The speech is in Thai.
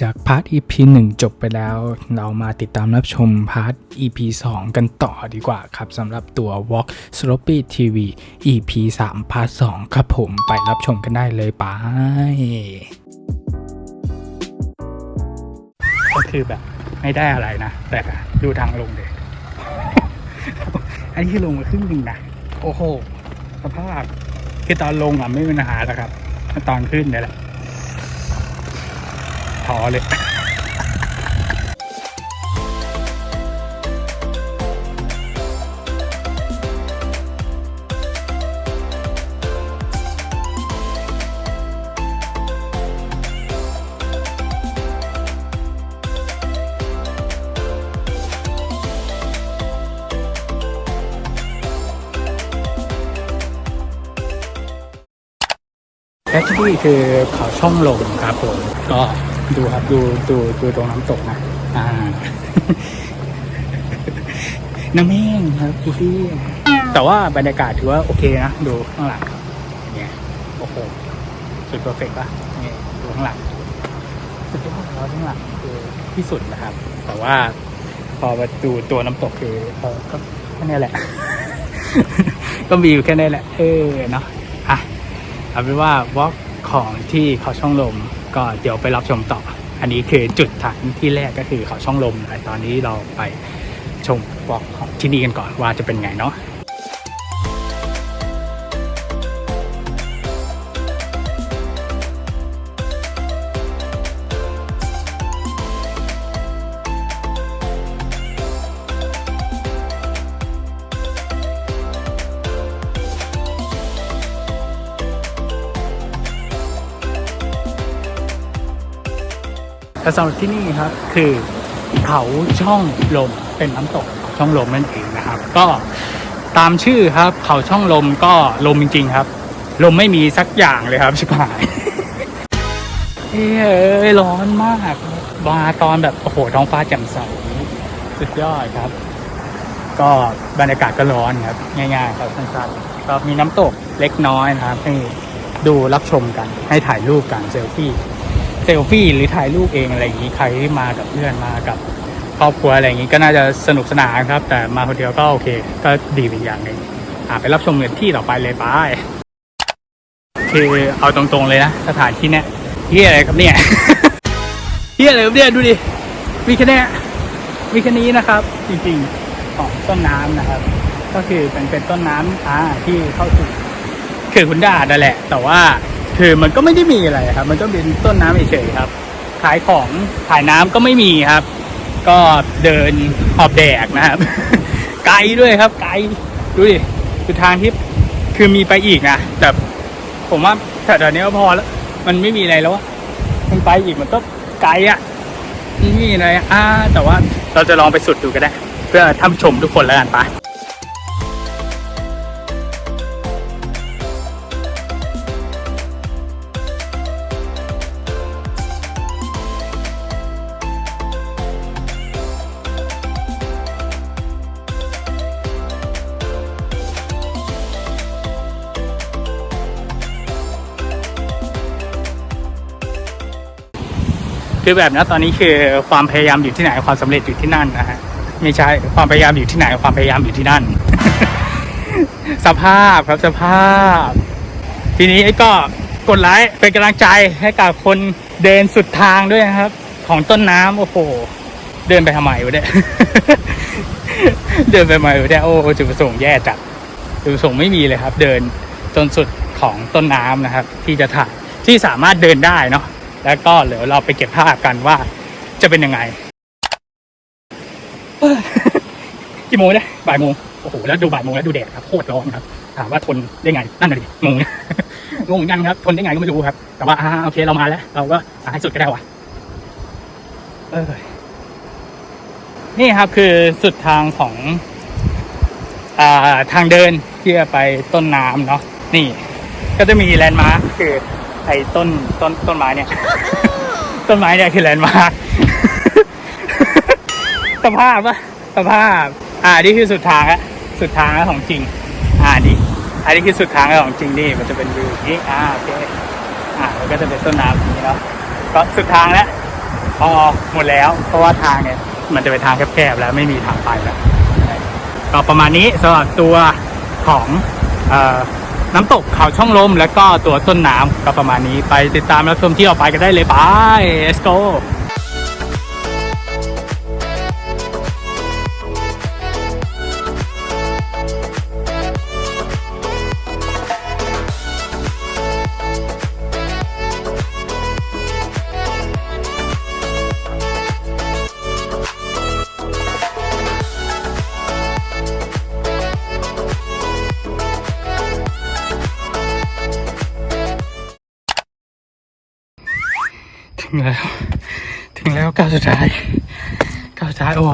จากพาร์ท EP 1 จบไปแล้ว เรามาติดตามรับชมพาร์ท EP 2 กันต่อดีกว่าครับสำหรับตัว Walk s l o p y TV EP 3 พาร์ท 2 ครับผมไปรับชมกันได้เลยไปก็คือแบบไม่ได้อะไรนะ แต่ดูทางลงเลยอันนี้คือลงมาครึ่งหนึ่งนะ โอ้โห สภาพคือตอนลงอะไม่มีปัญหาแล้วครับ ตอนขึ้นเนี่ยแหละ ท้อเลยแคชชี่คือเขาช่องลมครับผมก็ ดูครับดูดูดูตรงน้ำตกนะอ่า น้ำแห้งครับพี่พี่แต่ว่าบรรยากาศถือว่าโอเคนะ ดูข้างหลังเนี่ยโอ้โหสุดเพอร์เฟกต์ป่ะนี่ดูข้างหลังสุดยอดแล้วข้างหลังคือที่สุดนะครับ แต่ว่า พอมาดูตัวน้ำตกคือเออก็แค่นี้แหละ ก็มีอยู่แค่นี้แหละ เออเนาะอะเอาเป็นว่าวอล์กของที่เขาช่องลม ก็เดี๋ยวไปรับชมต่อ อันนี้คือจุดฐานที่แรกก็คือเขาช่องลมแต่ตอนนี้เราไปชมวอล์กของที่นี่กันก่อนว่าจะเป็นไงเนาะ แต่สำหรับที่นี่ครับคือเขาช่องลมเป็นน้ำตกช่องลมนั่นเองนะครับ ก็ตามชื่อครับ เขาช่องลมก็ลมจริง ๆ ครับ ลมไม่มีสักอย่างเลยครับชิบหายเอ้ยร้อนมากมาตอนแบบโอ้โหท้องฟ้าแจ่มใสสุดยอดครับ ก็บรรยากาศก็ร้อนครับ ง่ายๆครับสั้นๆก็มีน้ำตกเล็กน้อยนะครับ ให้ดูรับชมกันให้ถ่ายรูปกันเซลฟี่ เซลฟี่หรือถ่ายรูปเองอะไรอย่างนี้ใครที่มากับเพื่อนมากับครอบครัวอะไรอย่างนี้ก็น่าจะสนุกสนานครับ แต่มาคนเดียวก็โอเค ก็ดีเป็นอย่างหนึ่งอ่าไปรับชมกันที่ต่อไปเลยไปคือเอาตรงๆเลยนะสถานที่เนี้ยเฮียอะไรครับเนี่ยเฮียอะไรครับเนี่ยดูดิมีแค่เนี้ยมีแค่นี้นะครับ จริงๆของต้นน้ำนะครับ ก็คือเป็นเป็นต้นน้ำอ่าที่เข้าสู่เขื่อนขุนด่านนั่นแหละ แต่ว่า คือมันก็ไม่ได้มีอะไรครับ มันก็เป็นต้นน้ำเฉยๆครับ ขายของขายน้ำก็ไม่มีครับ ก็เดินหอบแดกนะครับ ไกลด้วยครับ ไกลดูดิคือทางที่คือมีไปอีกนะแต่ผมว่าแถวๆนี้ก็พอแล้ว มันไม่มีอะไรแล้วอะมันไปอีกมันก็ไกลอะไม่มีอะไรอ่าแต่ว่าเราจะลองไปสุดดูก็ได้ เพื่อท่านชมทุกคนแล้วกันไป คือแบบนะตอนนี้คือความพยายามอยู่ที่ไหนความสำเร็จอยู่ที่นั่นนะฮะไม่ใช่ความพยายามอยู่ที่ไหนความพยายามอยู่ที่นั่น สภาพครับสภาพ ทีนี้ก็กดไลค์เป็นกำลังใจให้กับคนเดินสุดทางด้วยนะครับ ของต้นน้ำโอ้โห เดินไปทำไมวะเนี่ยเดินไปทำไมวะเนี่ยโอ้จุดประสงค์แย่จัดจุดประสงค์ไม่มีเลยครับ เดินจนสุดของต้นน้ำนะครับ ที่จะถ่ายที่สามารถเดินได้เนาะ แล้วก็เดี๋ยวเราไปเก็บภาพกันว่าจะเป็นยังไงยกี่โมงเนี่ยบ่ายโมงโอ้โหแล้วดูบ่ายโมงแล้วดูแดดครับโคตรร้อนครับถามว่าทนได้ไงนั่นน่ะดิงงงงกันครับทนได้ไงก็ไม่รู้ครับ แต่ว่าอ่าโอเคเรามาแล้ว เราก็หาให้สุดก็ได้วะเออนี่ครับคือสุดทางของอ่าทางเดินที่จะไปต้นน้ำเนาะนี่ ก็จะมีแลนด์มาร์คคือ ไอ้ต้นต้นต้นไม้เนี่ย ต้นไม้เนี่ยคือแลนด์มาร์คสภาพปะสภาพ อ่านี่คือสุดทางอะสุดทางของจริง อ่านี่อันนี้คือสุดทางของจริงนี่มันจะเป็นวิวอย่างนี้อ่าโอเคอ่าแล้วก็จะเป็นต้นน้ำอย่างนี้เนาะก็สุดทางแล้วพอหมดแล้ว เพราะว่าทางเนี่ยมันจะเป็นทางแคบๆแล้วไม่มีทางไปแล้วก็ประมาณนี้สำหรับตัวของเออ น้ำตกเขาช่องลม และก็ตัวต้นน้ำก็ประมาณนี้ไปติดตามรับชมที่ออกไปกันได้เลยไป let's go ถึงแล้ว ถึงแล้วก้าวสุดท้ายก้าวสุดท้ายโอ้